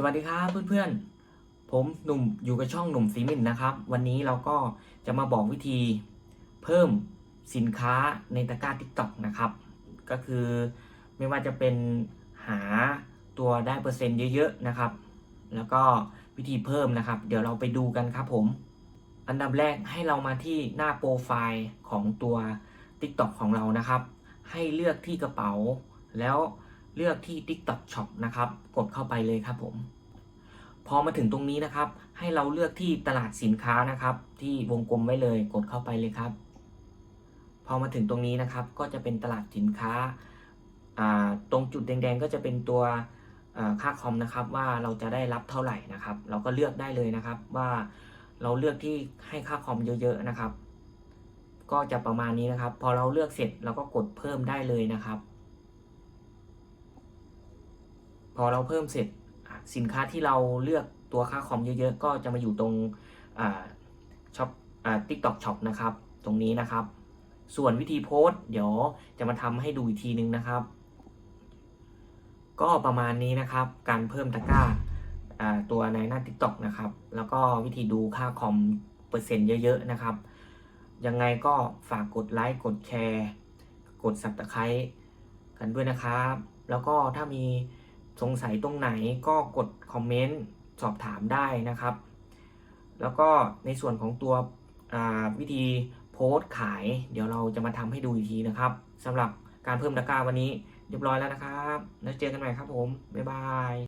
สวัสดีครับเพื่อนๆ ผมหนุ่มอยู่กับช่องหนุ่มสีมินนะครับ วันนี้เราก็จะมาบอกวิธีเพิ่มสินค้าในตะกร้า TikTok นะครับ ก็คือไม่ว่าจะเป็นหาตัวได้เปอร์เซ็นต์เยอะๆนะครับ แล้วก็วิธีเพิ่มนะครับ เดี๋ยวเราไปดูกันครับผม อันดับแรกให้เรามาที่หน้าโปรไฟล์ของตัว TikTok ของเรานะครับ ให้เลือกที่กระเป๋าแล้ว เลือกที่ TikTok Shop นะครับ กดเข้าไปเลยครับผม พอมาถึงตรงนี้นะครับ ให้เราเลือกที่ตลาดสินค้านะครับ ที่วงกลมไว้เลย กดเข้าไปเลยครับ พอมาถึงตรงนี้นะครับ ก็จะเป็นตลาดสินค้า ตรงจุดแดงๆ ก็จะเป็นตัวค่าคอมนะครับ ว่าเราจะได้รับเท่าไหร่นะครับ เราก็เลือกได้เลยนะครับว่าเราเลือกที่ให้ค่าคอมเยอะๆนะครับ ก็จะประมาณนี้นะครับ พอเราเลือกเสร็จเราก็กดเพิ่มได้เลยนะครับ พอเราเพิ่มเสร็จสินค้าที่เราเลือกตัวค่าคอมเยอะๆ ก็จะมาอยู่ตรงช็อปติ๊กตอกช็อปนะครับ ตรงนี้นะครับ ส่วนวิธีโพสเดี๋ยวจะมาทำให้ดูอีกทีนึงนะครับ ก็ประมาณนี้นะครับ การเพิ่มตะกร้าอ่าตัวในหน้า TikTok นะครับ แล้วก็วิธีดูค่าคอมเปอร์เซ็นต์เยอะๆนะครับ ยังไงก็ฝากกดไลค์กดแชร์ กด Subscribe กันด้วยนะครับ แล้วก็ถ้ามี สงสัยตรงไหนก็กดคอมเมนต์สอบถามได้นะครับ แล้วก็ในส่วนของตัววิธีโพสต์ขาย เดี๋ยวเราจะมาทำให้ดูอีกทีนะครับสำหรับการเพิ่มตะกร้าวันนี้เรียบร้อยแล้วนะครับ แล้วเจอกันใหม่ครับผม บ๊ายบาย